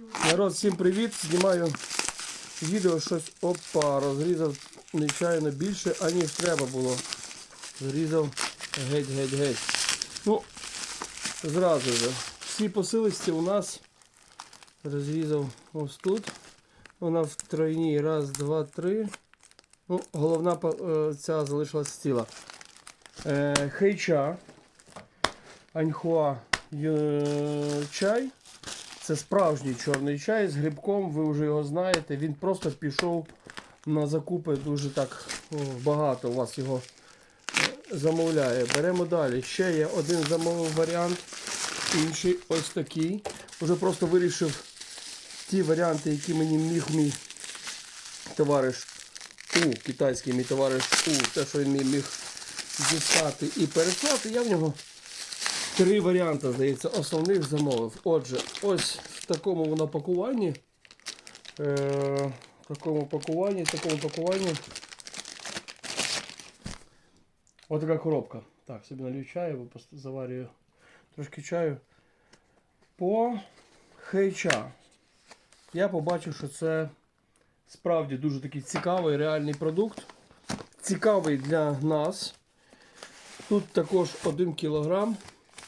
Народ, всім привіт! Знімаю відео щось. Опа, розрізав нечайно більше, аніж треба було. Зрізав геть-геть-геть. Ну, зразу же. Всі посилості у нас розрізав ось тут. Вона в тройній. Раз, два, три. Ну, головна е, ця залишилась ціла. Е, хейча. Аньхуа чай. Це справжній чорний чай з грибком, ви вже його знаєте. Він просто пішов на закупи дуже так багато у вас його е, замовляє. Беремо далі. Ще є один замовив варіант, інший ось такий. Уже просто вирішив ті варіанти, які мені міг мій товариш У, китайський мій товариш У, те, що він міг дістати і переслати, я в нього Три варіанти, здається, основних замовив. Отже, ось в такому воно пакуванні. Е, в такому пакуванні, в такому пакуванні. Ось така коробка. Так, собі налью чаю, бо заварюю трошки чаю. По хейча. Я побачив, що це справді дуже такий цікавий реальний продукт. Цікавий для нас. Тут також 1 кілограм.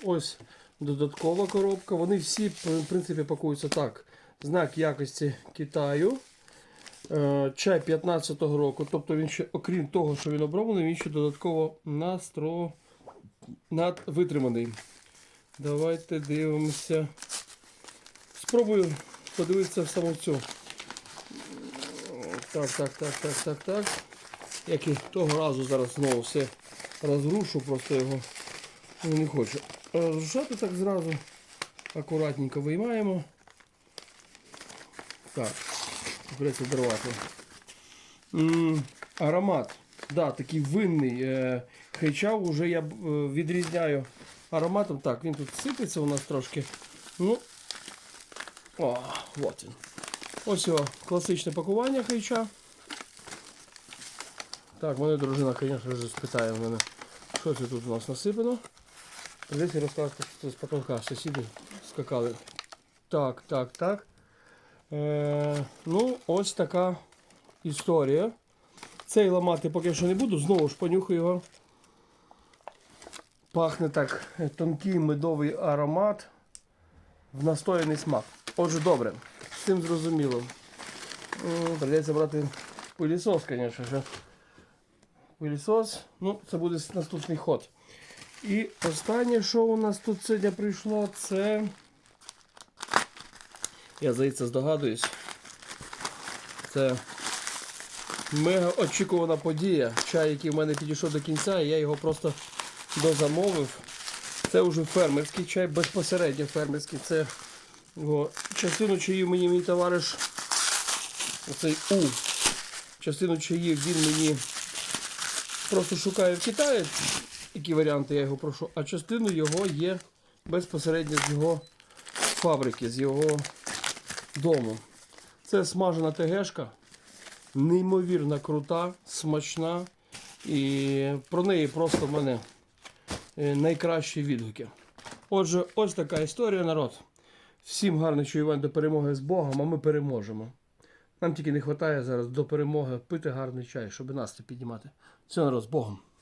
Ось додаткова коробка. Вони всі, в принципі, пакуються так. Знак якості Китаю. Е, Чай 15-го року. Тобто він ще, окрім того, що він оброблений, він ще додатково настро... над витриманий. Давайте дивимося. Спробую подивитися в саму цю. Так, так, так, так, так, так. Як і того разу зараз знову все розрушу, просто його ну, не хочу. Розрушати так зразу. Акуратненько виймаємо. Так, придеться дорвати. М, Аромат. Да, такий винний е, хейчав, уже я е, відрізняю ароматом. Так, він тут сипеться у нас трошки. Ну, о, от він. Ось його класичне пакування хейча. Так, мене дружина, звісно спитає в мене, що це тут у нас насипано. Десь розказати, що це з потолка сусіди скакали. Так, так, так. Е, ну, ось така історія. Цей ламати поки що не буду, знову ж понюхаю його. Пахне так е, тонкий медовий аромат в настояний смак. Отже, добре, з цим зрозуміло. М, Придеться брати пилісос, звісно. Пилісос. Ну, це буде наступний ход. І останнє, що у нас тут сьогодні прийшло, це. Я здається здогадуюсь. Це мега очікувана подія. Чай, який в мене підійшов до кінця, і я його просто дозамовив. Це вже фермерський чай, безпосередньо фермерський. Це його частину чаїв мені мій товариш. Оцей У. Частину чаїв він мені просто шукає в Китаї які варіанти я його прошу, а частину його є безпосередньо з його фабрики, з його дому. Це смажена ТГшка, неймовірно крута, смачна. І про неї просто в мене е, найкращі відгуки. Отже, ось така історія, народ. Всім гарних чуювань до перемоги з Богом, а ми переможемо. Нам тільки не вистачає зараз до перемоги пити гарний чай, щоб настрій піднімати. Все, народ, з Богом.